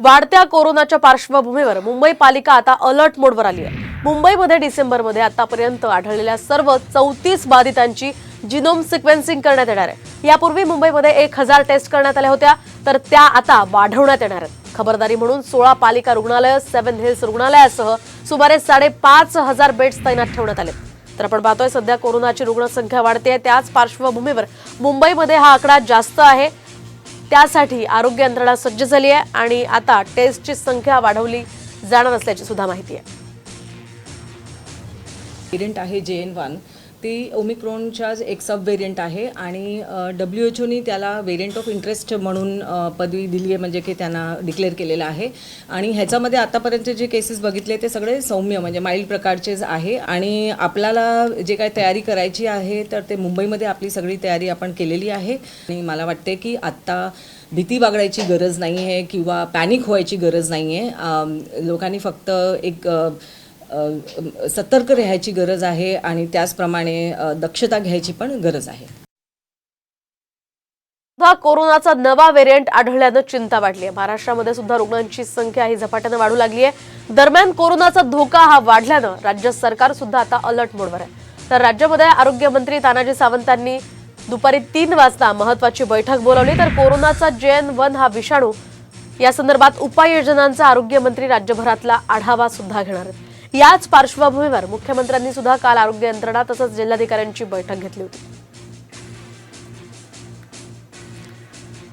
वाढत्या कोरोनाच्या पार्श्वभूमीवर मुंबई पालिका आता अलर्ट मोडवर आली आहे. मुंबईमध्ये डिसेंबरमध्ये आतापर्यंत आढळलेल्या सर्व चौतीस बाधितांची जिनोम सिक्वेन्सिंग करण्यात येणार आहे. यापूर्वी मुंबईमध्ये एक हजार टेस्ट करण्यात आल्या होत्या तर त्या आता वाढवण्यात येणार आहेत. खबरदारी म्हणून सोळा पालिका रुग्णालय सेव्हन हिल्स रुग्णालयासह सुमारे साडेपाच हजार बेड्स तैनात ठेवण्यात आले. तर आपण पाहतोय सध्या कोरोनाची रुग्णसंख्या वाढते त्याच पार्श्वभूमीवर मुंबईमध्ये हा आकडा जास्त आहे. त्यासाठी आरोग्य यंत्रणा सज्ज झाली आहे आणि आता टेस्टची संख्या वाढवली जाणार असल्याची सुद्धा माहिती आहे. आहे जे एन वन. ती ओमिक्रॉनच्या एक सब व्हेरियंट आहे आणि डब्ल्यू एच ओनी त्याला व्हेरियंट ऑफ इंटरेस्ट म्हणून पदवी दिली आहे म्हणजे की त्यांना डिक्लेअर केलेलं आहे. आणि ह्याच्यामध्ये आतापर्यंत जे केसेस बघितले ते सगळे सौम्य म्हणजे माइल्ड प्रकारचेच आहे. आणि आपल्याला जे काय तयारी करायची आहे तर ते मुंबईमध्ये आपली सगळी तयारी आपण केलेली आहे. आणि मला वाटते की आत्ता भीती बागडायची गरज नाही आहे किंवा पॅनिक व्हायची गरज नाही आहे लोकांनी फक्त एक सतर्क राहायची गरज आहे आणि त्याचप्रमाणे दक्षता घ्यायची पण गरज आहे. सुद्धा कोरोनाचा नवा व्हेरियंट आढळल्यानं चिंता वाढली आहे. महाराष्ट्रामध्ये सुद्धा रुग्णांची संख्या ही झपाट्यानं वाढू लागली आहे. दरम्यान कोरोनाचा धोका हा वाढल्यानं राज्य सरकार सुद्धा आता अलर्ट मोडवर आहे. तर राज्यामध्ये आरोग्यमंत्री तानाजी सावंतांनी दुपारी तीन वाजता महत्वाची बैठक बोलावली. तर कोरोनाचा जेएन वन हा विषाणू या संदर्भात उपाययोजनांचा आरोग्यमंत्री राज्यभरातला आढावा सुद्धा घेणार आहेत. याच पार्श्वभूमीवर मुख्यमंत्र्यांनी सुद्धा काल आरोग्य यंत्रणा तसंच जिल्हाधिकाऱ्यांची बैठक घेतली होती.